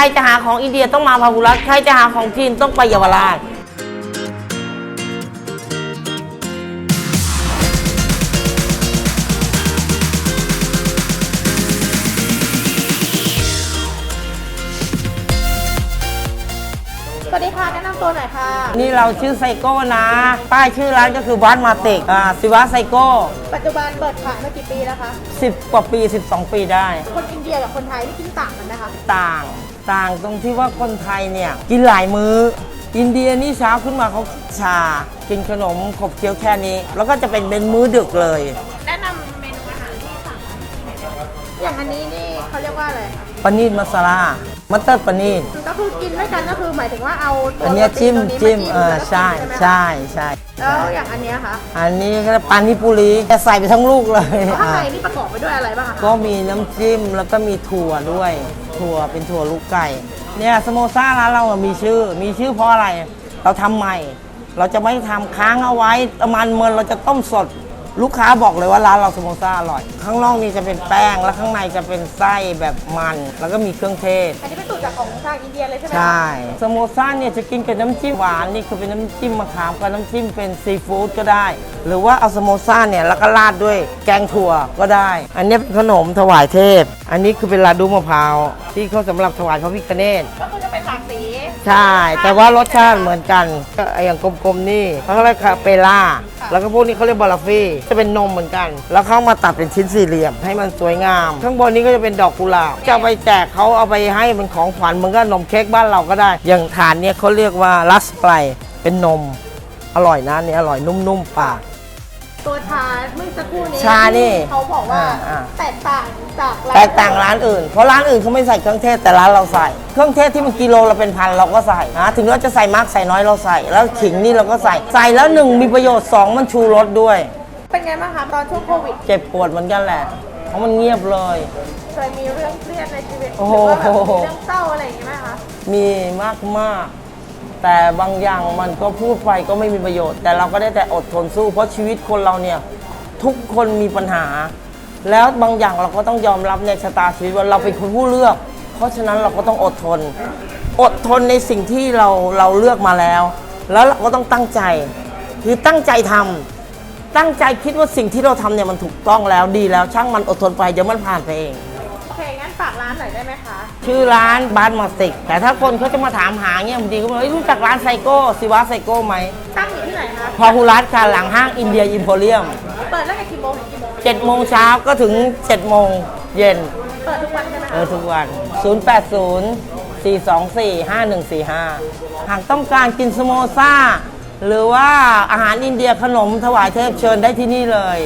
รจะหาของอินเดียต้องมาพาหุรัตน์ใครจะหาของจีนต้องไปเยาวราชสวัสดีค่ะแนะนำตัวหน่อยค่ะ นี่เราชื่อไซโก้นะป้ายชื่อร้านก็คือวัดมาติกอ่าศิวะไซโก้ ปัจจุบันเปิดขายมากี่ปีแล้วคะ 10 กว่าปี 12 ปีได้ คนอินเดียกับคนไทยนี่กินต่างกันนะคะ ต่าง ต่างตรงที่ว่าคนไทยเนี่ยกินหลายมื้อ อินเดียนี่เช้าขึ้นมาเขาชา กินขนมขบเคี้ยวแค่นี้ แล้วก็จะเป็นเป็นมื้อดึกเลย อย่างอันนี้นี่เขาเรียกว่าอะไรคะปานีดมัสลามัตเตอร์ปานีดก็คือกินด้วยกันก็คือหมายถึงว่าเอาตัวอันเนี้ยจิ้มโรตีจิ้มตัวนี้เออแล้วก็ใช่กินไหมคะใช่ใช่แล้วอย่างอันเนี้ยคะอันนี้ก็ปานิปุรีจะใส่ไปทั้งลูกเลยข้างในอะนี่ประกอบไปด้วยอะไรบ้างคะก็มีน้ำจิ้มแล้วก็มีถั่วด้วย ถั่วเป็นถั่วลูกไก่ เนี่ยสโมซ่าร้านเราอะมีชื่อ มีชื่อเพราะอะไร เราทำใหม่ เราจะไม่ทำค้างเอาไว้ประมาณเมินเราจะต้มสด ลูกค้าบอกเลยว่าร้านเราสโมซ่าอร่อย ข้างนอกนี่จะเป็นแป้ง แล้วข้างในจะเป็นไส้แบบมัน แล้วก็มีเครื่องเทศ อันนี้เป็นสูตรจากของทางอินเดียเลยใช่ไหมคะใช่สโมซ่าเนี่ยจะกินกับน้ำจิ้มหวานนี่คือเป็นน้ำจิ้มมะขามกับน้ำจิ้มเป็นซีฟู้ดก็ได้ หรือว่าเอาสโมซ่าเนี่ยแล้วก็ราดด้วยแกงถั่วก็ได้ อันนี้เป็นขนมถวายเทพ อันนี้คือเป็นลาดูมะพร้าวที่เขาสำหรับถวายพระพิฆเนศก็คือจะเป็นหลากสี ใช่ แต่ว่ารสชาติเหมือนกันก็ไออย่างกลมๆนี่เขาเรียกคาเปล่า แล้วก็พวกนี้เขาเรียกบาลาฟี่ จะเป็นนมเหมือนกัน แล้วเขามาตัดเป็นชิ้นสี่เหลี่ยมให้มันสวยงาม ข้างบนนี้ก็จะเป็นดอกกุหลาบ จะไปแจกเขาเอาไปให้เป็นของขวัญเหมือนกับนมเค้กบ้านเราก็ได้ อย่างฐานเนี้ยเขาเรียกว่าลัสไกลเป็นนม อร่อยนะอันนี่อร่อยนุ่มๆปาก ตัวชาเมื่อสักครู่นี้ชานี่เขาบอกว่าอ่าอ่า แตกต่างจากร้นแตกต่างร้านอื่น เพราะร้านอื่นเขาไม่ใส่เครื่องเทศแต่ร้านเราใส่ เครื่องเทศที่มันกิโลละเป็นพันเราก็ใส่นะถึงเราจะใส่มากใส่น้อยเราใส่ แล้วขิงนี่เราก็ใส่ ใส่แล้วหนึ่งมีประโยชน์สองมันชูรสด้วย เป็นไงบ้างคะตอนช่วงโควิด เจ็บปวดเหมือนกันแหละ เพราะมันเงียบเลย เคยมีเรื่องเครียดในชีวิตหโอ้รือโห ว่าแบบมีเรื่องเศร้าอะไรอย่างเงี้ยไหมคะมีมากมากๆ แต่บางอย่างมันก็พูดไปก็ไม่มีประโยชน์ แต่เราก็ได้แต่อดทนสู้ เพราะชีวิตคนเราเนี่ยทุกคนมีปัญหา แล้วบางอย่างเราก็ต้องยอมรับในชะตาชีวิตว่าเราเป็นคนผู้เลือก เพราะฉะนั้นเราก็ต้องอดทน อดทนในสิ่งที่เราเราเลือกมาแล้ว แล้วเราก็ต้องตั้งใจ คือตั้งใจทำตั้งใจคิดว่าสิ่งที่เราทำเนี่ยมันถูกต้องแล้วดีแล้วช่างมันอดทนไปเดี๋ยวมันผ่านไปเอง ฝากร้านหน่อยได้ไหมคะ ชื่อร้านบาร์มาสติก แต่ถ้าคนเขาจะมาถามหาเนี่ยบางทีก็บอกเอ้ยรู้จักร้านไซโก้ซิวะไซโก้ไหมตั้งอยู่ที่ไหนคะ พอฮูรัสค่ะหลังห้างอินเดียอิมโพเรียมเปิดตั้งแต่กี่โมงถึงกี่โมง7โมงเช้าก็ถึง7โมงเย็น เปิดทุกวันใช่ไหมเอคะอทุกวัน 080 424 5145 หากต้องการกินสโมซ่า หรือว่าอาหารอินเดียขนมถวายเทพเชิญได้ที่นี่เลย